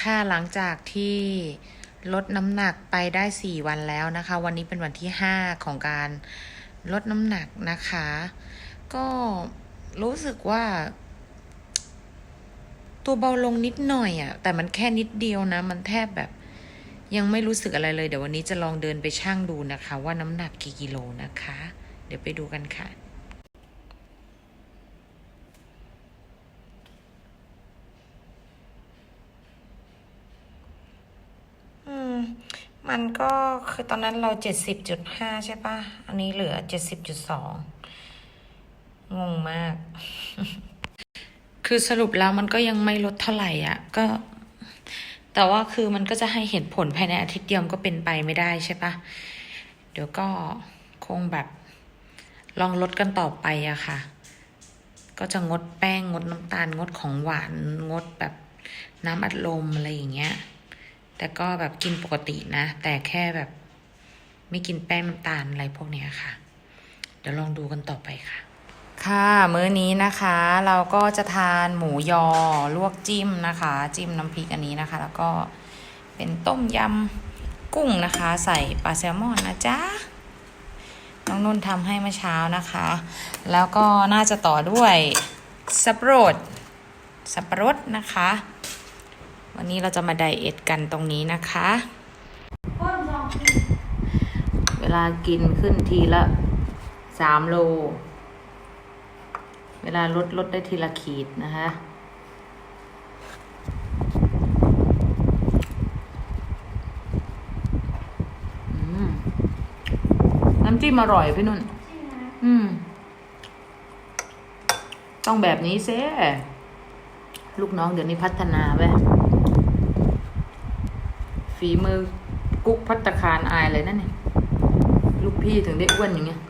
ค่ะหลังจากที่ลดน้ำหนักไปได้ 4 วันแล้วนะคะ วันนี้เป็นวันที่ 5 ของการลดน้ำหนักนะคะ ก็รู้สึกว่า ตัวเบาลงนิดหน่อยอะ่ะ แต่มันแค่นิดเดียวนะ มันแทบแบบ ยังไม่รู้สึกอะไรเลย เดี๋ยววันนี้จะลองเดินไปชั่งดูนะคะ ว่าน้ำหนักกี่กิโลนะคะ เดี๋ยวไปดูกันค่ะ อืม มันก็คือตอนนั้นเราเจ็ดสิบจุดห้าใช่ปะอันนี้เหลือเจ็ดสิบจุดสองงงมาก คือสรุปแล้วมันก็ยังไม่ลดเท่าไหร่อะ ก็ แต่ว่าคือมันก็จะให้เห็นผลภายในอาทิตย์เดียวมันก็เป็นไปไม่ได้ใช่ปะเดี๋ยวก็คงแบบ ลองลดกันต่อไปอะค่ะ ก็จะงดแป้งงดน้ำตาลงดของหวานงดแบบน้ำอัดลมอะไรอย่างเงี้ย แต่ก็แบบกินปกตินะ แต่แค่แบบไม่กินแป้งน้ำตาลอะไรพวกนี้ค่ะ เดี๋ยวลองดูกันต่อไปค่ะ ค่ะมื้อนี้นะคะ เราก็จะทานหมูยอลวกจิ้มนะคะ จิ้มน้ำพริกอันนี้นะคะ แล้วก็เป็นต้มยำกุ้งนะคะ ใส่ปลาแซลมอนนะจ๊ะน้องนุ่นทำให้เมื่อเช้านะคะ แล้วก็น่าจะต่อด้วยสับปะรดสับปะรดนะคะ วันนี้เราจะมาไดเอทกันตรงนี้นะคะ เวลากินขึ้นทีละสามโล เวลาลดลดได้ทีละขีดนะคะอืมน้ำจิ้มอร่อยพี่นุ่น อืม ต้องแบบนี้เซ่ลูกน้องเดี๋ยวนี้พัฒนาเว้ย ฝีมือกุ๊กพัตตาคารอายเลยนั่นนี่ลูกพี่ถึงได้อ้วนอย่างเงี้ย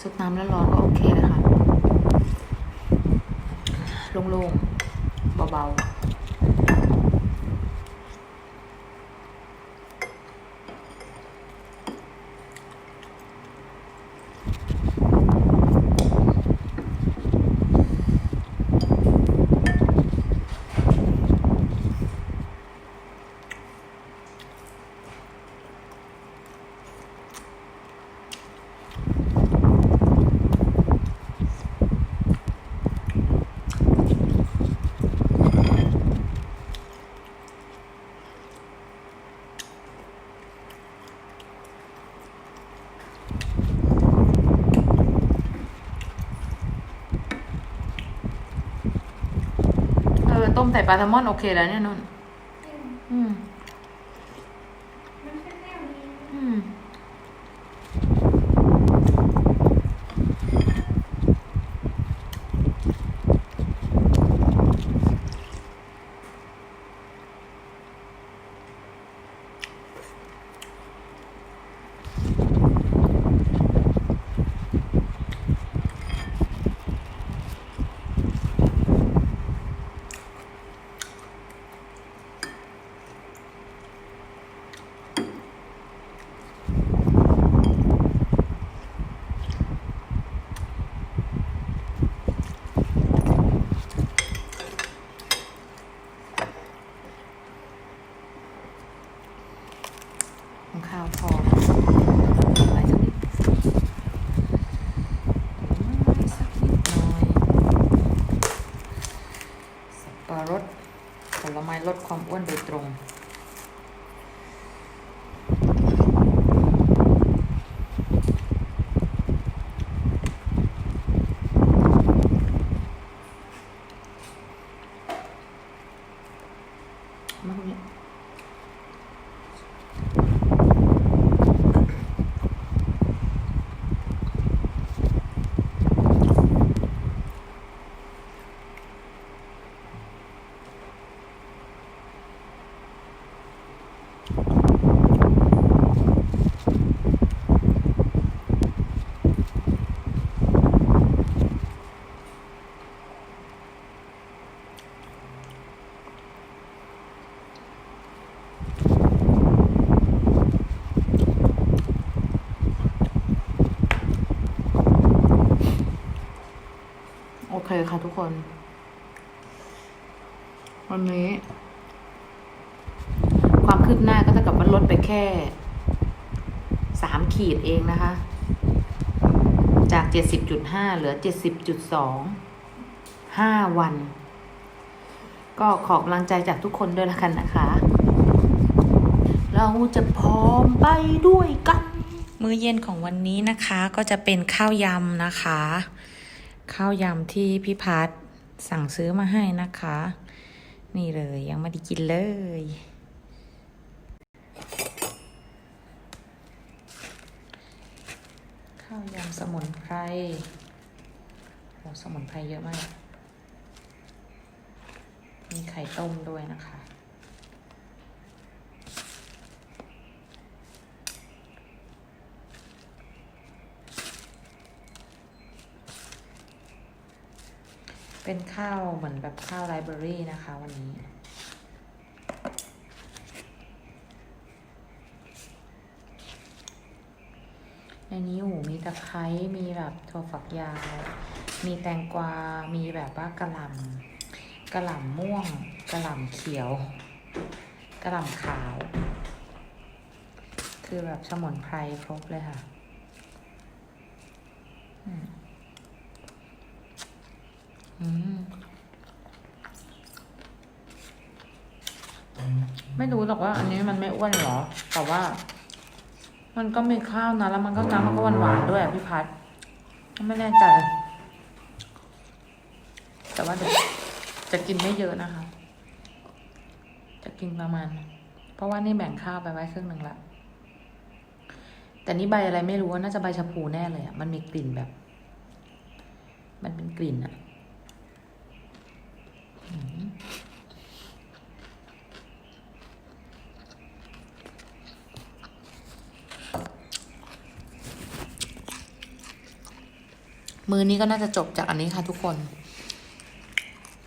ซุป น้ำแล้วร้อนก็โอเคเลยค่ะ โล่งๆ เบาๆ เออ ต้ มใส่ปลาแซลมอนโอเคแล้วเนี่ยนุ่นอืม อืม ของข้าวพอไว้สักนิดไว้สักนิดหน่อยสับปะรดผลไม้ลดความอ้วนโดยตรง คค่ะทุกคน วันนี้ ความคืบหน้าก็จะกลับว่าลดไปแค่สามขีดเองนะคะ จากเจ็ดสิบจุดห้าเหลือเจ็ดสิบจุดสองห้าวัน ก็ขอกำลังใจจากทุกคนด้วยละกันนะคะ เราจะพร้อมไปด้วยกัน มื้อเย็นของวันนี้นะคะก็จะเป็นข้าวยำนะคะ ข้าวยำที่พี่พัดสั่งซื้อมาให้นะคะ นี่เลยยังไม่ได้กินเลย ข้าวยำสมุนไพรโอ้สมุนไพรเยอะมาก มีไข่ต้มด้วยนะคะ เป็นข้าวเหมือนแบบข้าวไลบรารีนะคะวันนี้ ในนี้หูมีตะไคร้มีแบบถั่วฝักยาว มีแตงกวา มีแบบว่ากระหล่ำกระหล่ำม่วงกระหล่ำเขียวกระหล่ำขาว คือแบบสมุนไพรครบเลยค่ะอืม อืม ไม่รู้หรอกว่า อันนี้มันไม่อ้วนหรอ แต่ว่า มันก็มีข้าวนะ แล้วมันก็น้ำมันก็หวานหวานๆด้วยพี่พัดไม่แน่ใจ แต่ว่าเดี๋ยวจะกินไม่เยอะนะคะ จะกินประมาณ เพราะว่านี่แบ่งข้าวไปไว้ครึ่งหนึ่งละ แต่นี่ใบอะไรไม่รู้ว่าน่าจะใบชะพูแน่เลยอะมันมีกลิ่นแบบ มันเป็นกลิ่นอะ มือนี้ก็น่าจะจบจากอันนี้ค่ะทุกคน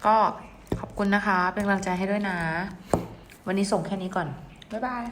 ก็ขอบคุณนะคะ เป็นกำลังใจให้ด้วยนะ วันนี้ส่งแค่นี้ก่อน บ๊ายบาย